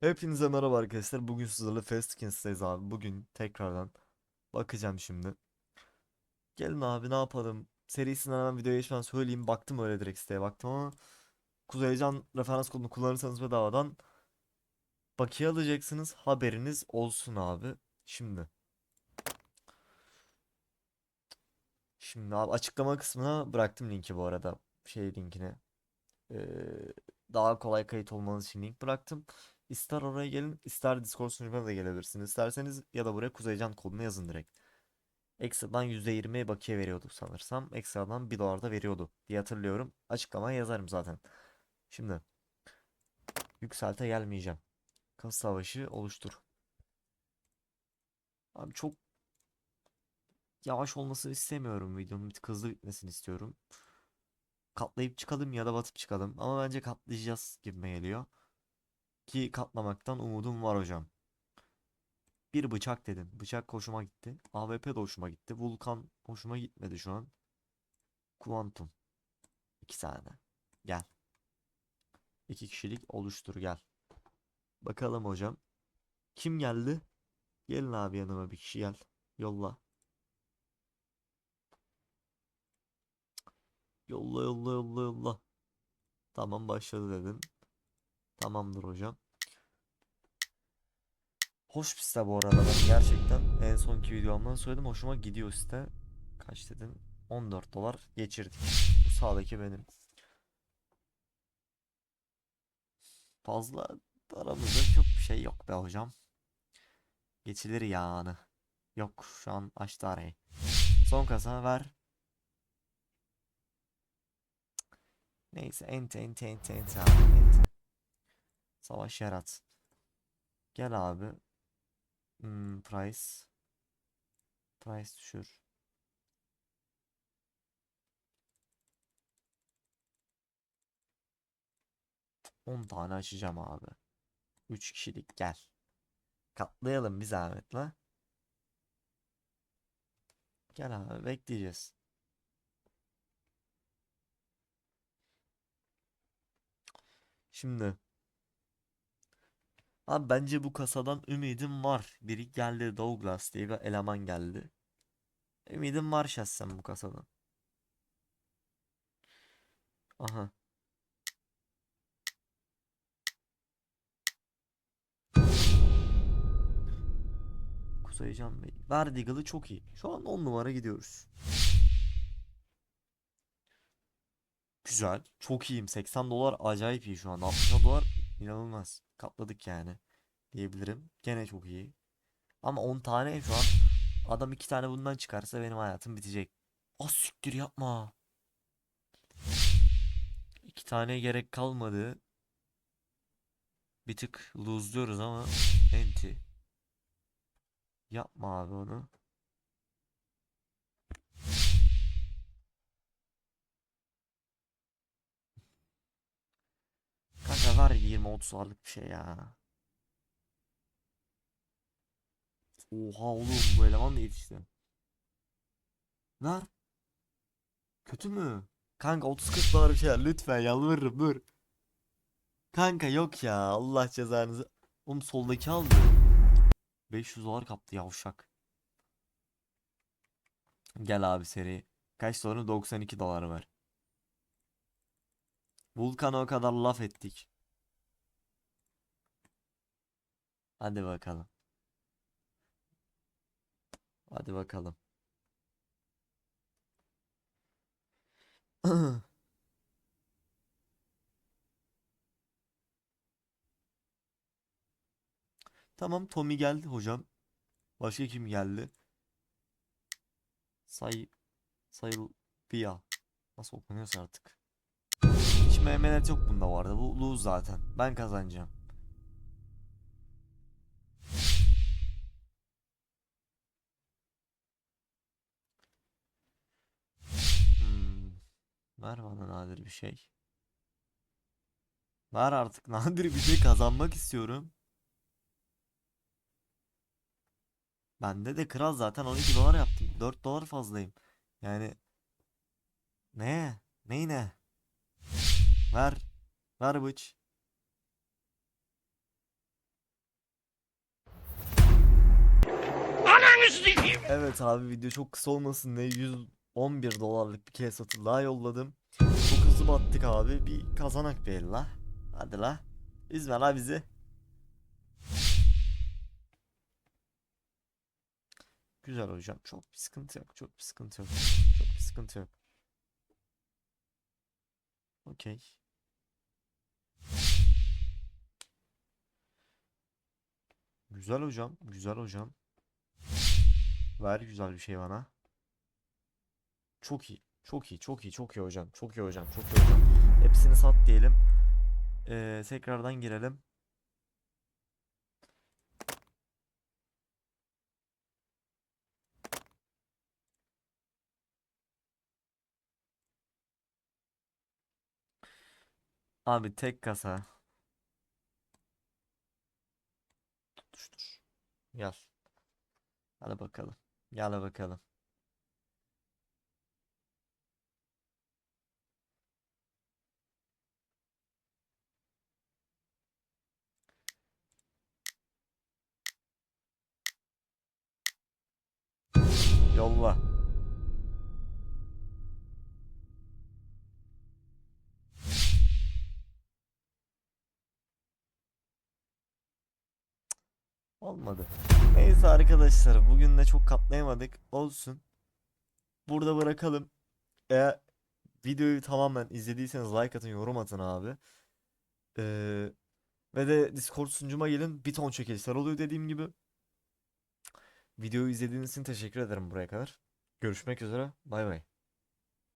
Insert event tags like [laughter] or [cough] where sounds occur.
Hepinize merhaba arkadaşlar. Bugün sizlerle Fast Kings'teyiz abi. Bugün tekrardan bakacağım şimdi. Gelin abi ne yapalım? Serisinden hemen videoya geçmeden söyleyeyim. Baktım öyle direkt siteye baktım ama Kuzeycan referans kodunu kullanırsanız bedavadan bakiye alacaksınız. Haberiniz olsun abi. Şimdi. Şimdi abi açıklama kısmına bıraktım linki bu arada. Şey linkini. Ee, daha kolay kayıt olmanız için link bıraktım. İster oraya gelin, ister Discord sunucuma da gelebilirsiniz. İsterseniz ya da buraya Kuzeycan kodunu yazın direkt. Ekstradan %20 bakiye veriyordu sanırsam. Ekstradan 1 dolar da veriyordu diye hatırlıyorum. Açıklamaya yazarım zaten. Şimdi yükselte gelmeyeceğim. Kas savaşı oluştur. Abi çok yavaş olmasını istemiyorum videonun bir hızlı bitmesini istiyorum. Katlayıp çıkalım ya da batıp çıkalım. Ama bence katlayacağız gibime geliyor. Ki katlamaktan umudum var hocam. Bir bıçak dedim. Bıçak hoşuma gitti. AWP de hoşuma gitti. Vulkan hoşuma gitmedi şu an. Kuantum. İki tane. Gel. İki kişilik oluştur gel. Bakalım hocam. Kim geldi? Gelin abi yanıma bir kişi gel. Yolla. Yolla yolla yolla yolla. Tamam başladı dedim. Tamamdır hocam. Hoş bir site bu arada ben gerçekten en sonki videomdan söyledim hoşuma gidiyor site. Kaç dedin? 14 dolar geçirdik. Bu sağdaki benim. Fazla aramızda çok bir şey yok be hocam. Geçilir yani. Yok şu an açtı arayı. Son kasa ver. Neyse ente ente ente ente ente. Savaş yarat. Gel abi. Hmm, price. Price düşür. On tane açacağım abi. 3 kişilik gel. Katlayalım bir zahmet la. Gel abi bekleyeceğiz. Şimdi. Abi bence bu kasadan ümidim var. Biri geldi Douglas diye bir eleman geldi. Ümidim var şahsen bu kasadan. Aha. Kuzeycan Bey. Verdigil'i çok iyi. Şu an 10 numara gidiyoruz. Güzel. Çok iyiyim. 80 dolar acayip iyi şu an. 60 dolar inanılmaz. Katladık yani. Diyebilirim. Gene çok iyi. Ama 10 tane şu an. Adam 2 tane bundan çıkarsa benim hayatım bitecek. Az siktir yapma. 2 tane gerek kalmadı. Bir tık lose'luyoruz ama enti. Yapma abi onu. Kanka var 20-30 dolarlık bir şey ya. Oha oğlum bu eleman da yetişti. Ver. Kötü mü? Kanka 30-40 dolar bir şeyler lütfen yalvarırım dur. Kanka yok ya Allah cezanızı. Oğlum soldaki aldı. 500 dolar kaptı yavşak. Gel abi seri. Kaç doları? 92 dolar var. Vulkan'a o kadar laf ettik. Hadi bakalım. Hadi bakalım. [clears throat] Tamam Tommy geldi hocam. Başka kim geldi? Say Sayılbia. Nasıl okunuyorsa artık. Hiç mehmenet yok bunda vardı. Bu lose zaten. Ben kazanacağım. Ver bana nadir bir şey. Ver artık [laughs] nadir bir şey kazanmak istiyorum. Bende de kral zaten 12 dolar yaptım. 4 dolar fazlayım. Yani ne? Ney ne? Ver. Ver bıç. Evet abi video çok kısa olmasın ne 100 11 dolarlık bir kez satır daha yolladım. Çok hızlı battık abi. Bir kazanak değil la. Hadi la. Üzme la bizi. Güzel hocam. Çok bir sıkıntı yok. Çok bir sıkıntı yok. Çok bir sıkıntı yok. Okey. Güzel hocam. Güzel hocam. Ver güzel bir şey bana. Çok iyi. Çok iyi. Çok iyi. Çok iyi hocam. Çok iyi hocam. Çok iyi hocam. Hepsini sat diyelim. Ee, tekrardan girelim. Abi tek kasa. Tutuştur. Gel. Hadi bakalım. Gel bakalım. Yolla. Olmadı. Neyse arkadaşlar bugün de çok katlayamadık. Olsun. Burada bırakalım. Eğer videoyu tamamen izlediyseniz like atın, yorum atın abi. Ee, ve de Discord sunucuma gelin. Bir ton çekilişler oluyor dediğim gibi. Videoyu izlediğiniz için teşekkür ederim buraya kadar. Görüşmek üzere. Bay bay.